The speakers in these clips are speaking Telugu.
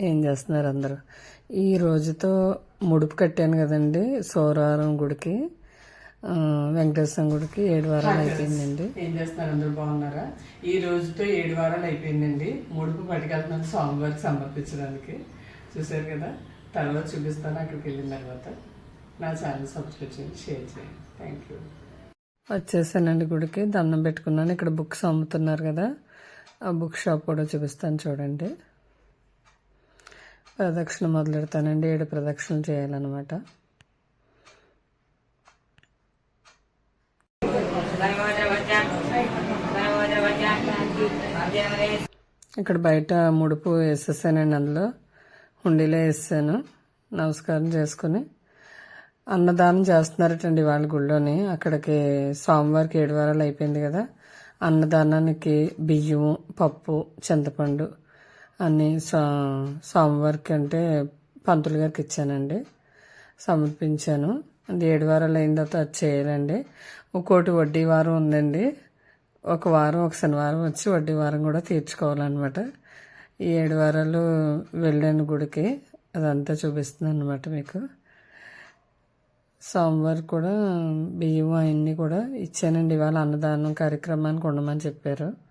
ఏం చేస్తున్నారు అందరూ? ఈ రోజుతో ముడుపు కట్టాను కదండి సోమవారం గుడికి. వెంకటేశ్వరం గుడికి ఏడు వారాలు అయిపోయిందండి. ఏం చేస్తున్నారు అందరూ బాగున్నారా? ఈ రోజుతో ఏడు వారాలు అయిపోయిందండి. ముడుపు పట్టుకెళ్తున్నాను స్వామివారికి సమర్పించడానికి. చూశారు కదా? తర్వాత చూపిస్తాను అక్కడికి వెళ్ళిన తర్వాత. నా ఛానల్ సబ్స్క్రైబ్ చేయండి షేర్ చేయండి. Thank you. వచ్చేసానండి గుడికి దండం పెట్టుకున్నాను. ఇక్కడ బుక్స్ అమ్ముతున్నారు కదా ఆ బుక్ షాప్ కూడా చూపిస్తాను చూడండి. ప్రదక్షిణ మొదలెడతానండి. ఏడు ప్రదక్షిణలు చేయాలన్నమాట. ఇక్కడ బయట ముడుపు వేసేసానండి. అందులో హుండీలో వేసాను. నమస్కారం చేసుకుని అన్నదానం చేస్తున్నారటండి వాళ్ళ గుళ్ళోని. అక్కడికి సోమవారికి ఏడు వారాలు అయిపోయింది కదా. అన్నదానానికి బియ్యం పప్పు చింతపండు అన్ని సో సోమవారికి అంటే పంతులు గారికి ఇచ్చానండి. సమర్పించాను. అది ఏడు వారాలు అయిన తర్వాత అది చేయాలండి. ఒక్కోటి వడ్డీ వారం ఉందండి. ఒక వారం ఒక శనివారం వచ్చి వడ్డీ వారం కూడా తీర్చుకోవాలన్నమాట. ఈ ఏడు వారాలు వెళ్ళాను గుడికి. అదంతా చూపిస్తుంది అనమాట మీకు. సోమవారం కూడా బియ్యం అవన్నీ కూడా ఇచ్చానండి. ఇవాళ అన్నదానం కార్యక్రమానికి ఉండమని చెప్పారు.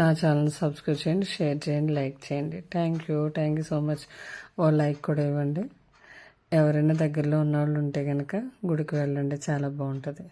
నా ఛానల్ సబ్స్క్రైబ్ చేయండి షేర్ చేయండి లైక్ చేయండి. Thank you thank you so much oh like కూడా ఇవ్వండి. ఎవరైనా దగ్గరలో ఉన్న వాళ్ళు ఉంటే కనుక గుడికి వెళ్ళండి చాలా బాగుంటుంది.